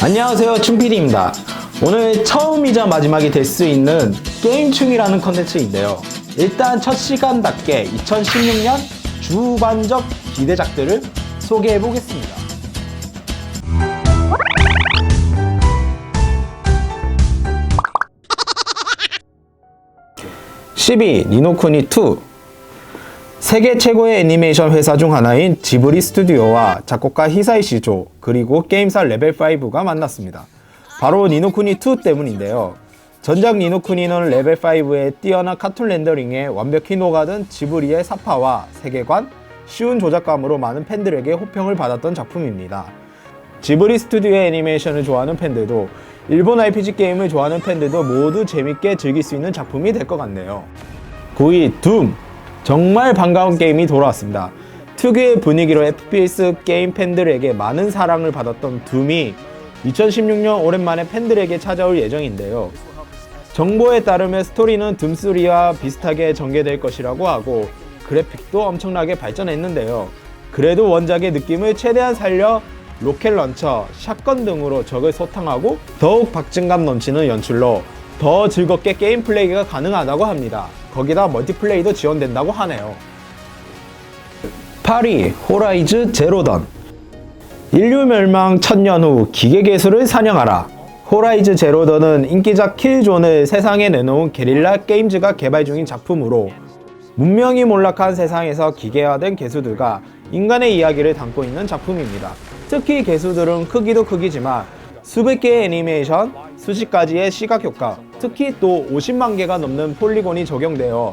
안녕하세요 춘PD입니다. 오늘 처음이자 마지막이 될 수 있는 게임충이라는 컨텐츠인데요. 일단 첫 시간답게 2016년 주반적 기대작들을 소개해 보겠습니다. 12. 니노쿠니 2 세계 최고의 애니메이션 회사 중 하나인 지브리 스튜디오와 작곡가 히사이 시조 그리고 게임사 레벨5가 만났습니다. 바로 니노쿠니 2 때문인데요. 전작 니노쿠니는 레벨5의 뛰어난 카툰 렌더링에 완벽히 녹아든 지브리의 사파와 세계관, 쉬운 조작감으로 많은 팬들에게 호평을 받았던 작품입니다. 지브리 스튜디오의 애니메이션을 좋아하는 팬들도 일본 RPG 게임을 좋아하는 팬들도 모두 재밌게 즐길 수 있는 작품이 될 것 같네요. 9위 둠 정말 반가운 게임이 돌아왔습니다. 특유의 분위기로 FPS 게임 팬들에게 많은 사랑을 받았던 둠이 2016년 오랜만에 팬들에게 찾아올 예정인데요. 정보에 따르면 스토리는 둠3와 비슷하게 전개될 것이라고 하고 그래픽도 엄청나게 발전했는데요. 그래도 원작의 느낌을 최대한 살려 로켓 런처, 샷건 등으로 적을 소탕하고 더욱 박진감 넘치는 연출로 더 즐겁게 게임 플레이가 가능하다고 합니다. 거기다 멀티플레이도 지원된다고 하네요. 8위 호라이즈 제로던 인류 멸망 천년 후 기계 개수를 사냥하라. 호라이즈 제로던은 인기작 킬존을 세상에 내놓은 게릴라 게임즈가 개발 중인 작품으로 문명이 몰락한 세상에서 기계화된 개수들과 인간의 이야기를 담고 있는 작품입니다. 특히 개수들은 크기도 크기지만 수백 개의 애니메이션, 수십 가지의 시각 효과, 특히 또 50만 개가 넘는 폴리곤이 적용되어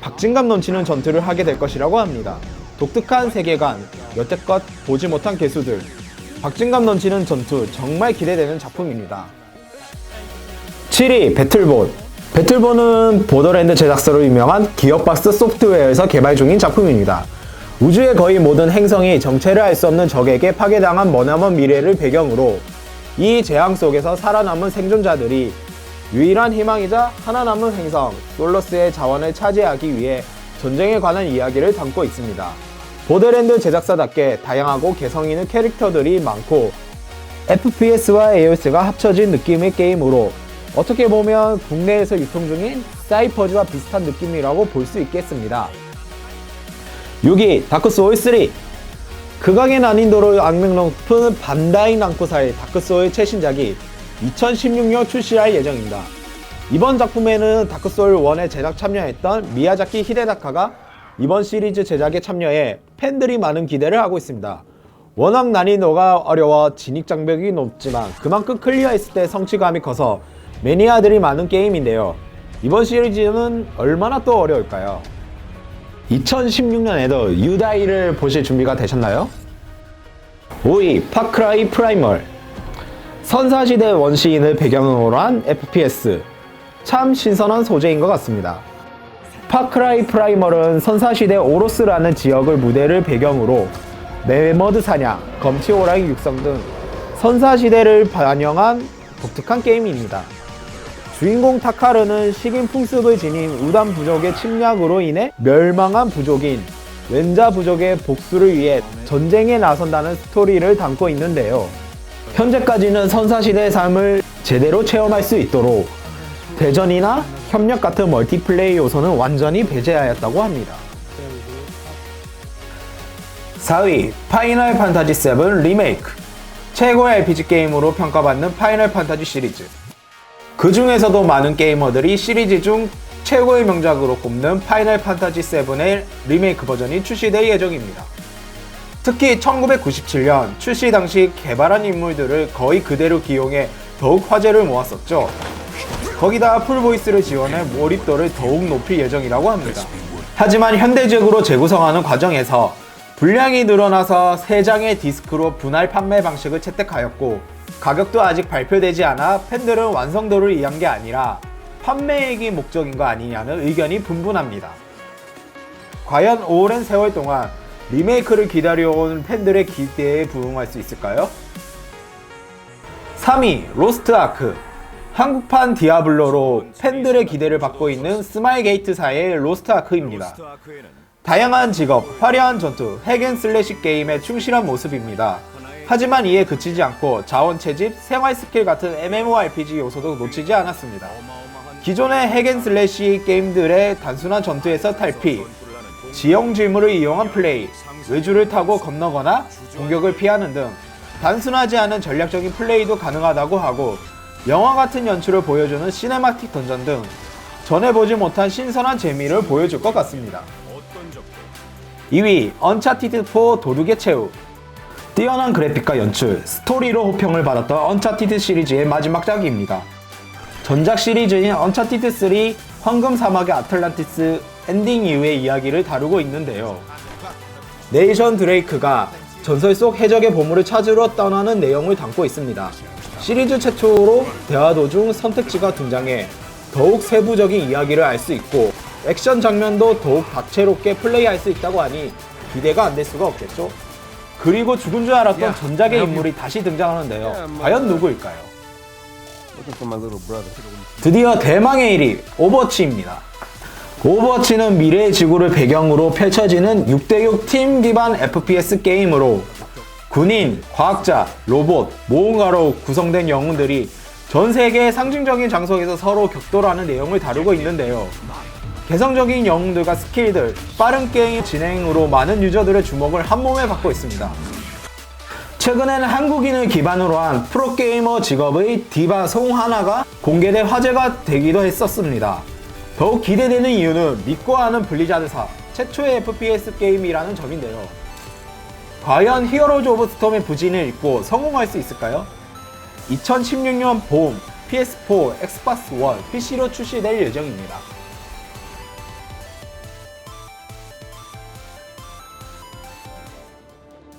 박진감 넘치는 전투를 하게 될 것이라고 합니다. 독특한 세계관, 여태껏 보지 못한 개수들, 박진감 넘치는 전투 정말 기대되는 작품입니다. 7위 배틀본 배틀본은 보더랜드 제작사로 유명한 기어박스 소프트웨어에서 개발 중인 작품입니다. 우주의 거의 모든 행성이 정체를 알 수 없는 적에게 파괴당한 머나먼 미래를 배경으로 이 재앙 속에서 살아남은 생존자들이 유일한 희망이자 하나 남은 행성 솔러스의 자원을 차지하기 위해 전쟁에 관한 이야기를 담고 있습니다. 보더랜드 제작사답게 다양하고 개성 있는 캐릭터들이 많고 FPS와 AOS가 합쳐진 느낌의 게임으로 어떻게 보면 국내에서 유통 중인 사이퍼즈와 비슷한 느낌이라고 볼 수 있겠습니다. 6위 다크 소울 3 극악의 난이도로 악명 높은 반다이 남코사의 다크 소울 최신작이 2016년 출시할 예정입니다. 이번 작품에는 다크소울 1에 제작 참여했던 미야자키 히데다카가 이번 시리즈 제작에 참여해 팬들이 많은 기대를 하고 있습니다. 워낙 난이도가 어려워 진입 장벽이 높지만 그만큼 클리어했을 때 성취감이 커서 매니아들이 많은 게임인데요. 이번 시리즈는 얼마나 또 어려울까요? 2016년에도 유다이를 보실 준비가 되셨나요? 5위 파크라이 프라이멀 선사시대 원시인을 배경으로 한 FPS 참 신선한 소재인 것 같습니다. 파크라이 프라이멀은 선사시대 오로스라는 지역을 무대를 배경으로 메머드 사냥, 검치 호랑이 육성 등 선사시대를 반영한 독특한 게임입니다. 주인공 타카르는 식인 풍습을 지닌 우단 부족의 침략으로 인해 멸망한 부족인 왼자 부족의 복수를 위해 전쟁에 나선다는 스토리를 담고 있는데요. 현재까지는 선사시대의 삶을 제대로 체험할 수 있도록 대전이나 협력 같은 멀티플레이 요소는 완전히 배제하였다고 합니다. 4위 파이널 판타지 7 리메이크 최고의 RPG 게임으로 평가받는 파이널 판타지 시리즈 그 중에서도 많은 게이머들이 시리즈 중 최고의 명작으로 꼽는 파이널 판타지 7의 리메이크 버전이 출시될 예정입니다. 특히 1997년 출시 당시 개발한 인물들을 거의 그대로 기용해 더욱 화제를 모았었죠. 거기다 풀보이스를 지원해 몰입도를 더욱 높일 예정이라고 합니다. 하지만 현대적으로 재구성하는 과정에서 분량이 늘어나서 3장의 디스크로 분할 판매 방식을 채택하였고 가격도 아직 발표되지 않아 팬들은 완성도를 위한 게 아니라 판매액이 목적인 거 아니냐는 의견이 분분합니다. 과연 오랜 세월 동안 리메이크를 기다려온 팬들의 기대에 부응할 수 있을까요? 3위 로스트 아크 한국판 디아블로로 팬들의 기대를 받고 있는 스마일 게이트사의 로스트 아크입니다. 다양한 직업, 화려한 전투, 핵앤슬래시 게임에 충실한 모습입니다. 하지만 이에 그치지 않고 자원 채집, 생활 스킬 같은 MMORPG 요소도 놓치지 않았습니다. 기존의 핵앤슬래시 게임들의 단순한 전투에서 탈피, 지형 질물을 이용한 플레이, 외주를 타고 건너거나 공격을 피하는 등 단순하지 않은 전략적인 플레이도 가능하다고 하고 영화 같은 연출을 보여주는 시네마틱 던전 등 전에 보지 못한 신선한 재미를 보여줄 것 같습니다. 2위 언차티드4 도둑의 최후 뛰어난 그래픽과 연출, 스토리로 호평을 받았던 언차티드 시리즈의 마지막 작입니다. 전작 시리즈인 언차티드 3 황금 사막의 아틀란티스 엔딩 이후의 이야기를 다루고 있는데요. 네이션 드레이크가 전설 속 해적의 보물을 찾으러 떠나는 내용을 담고 있습니다. 시리즈 최초로 대화 도중 선택지가 등장해 더욱 세부적인 이야기를 알 수 있고 액션 장면도 더욱 다채롭게 플레이할 수 있다고 하니 기대가 안 될 수가 없겠죠. 그리고 죽은 줄 알았던 전작의 인물이 다시 등장하는데요. 과연 누구일까요? 드디어 대망의 1위 오버워치입니다. 오버워치는 미래의 지구를 배경으로 펼쳐지는 6대6 팀 기반 FPS 게임으로 군인, 과학자, 로봇, 모험가로 구성된 영웅들이 전 세계의 상징적인 장소에서 서로 격돌하는 내용을 다루고 있는데요. 개성적인 영웅들과 스킬들, 빠른 게임 진행으로 많은 유저들의 주목을 한 몸에 받고 있습니다. 최근에는 한국인을 기반으로 한 프로게이머 직업의 디바 송하나가 공개돼 화제가 되기도 했었습니다. 더욱 기대되는 이유는 믿고 하는 블리자드사 최초의 FPS 게임이라는 점인데요. 과연 히어로즈 오브 스톰의 부진을 잇고 성공할 수 있을까요? 2016년 봄 PS4, 엑스박스 1, PC로 출시될 예정입니다.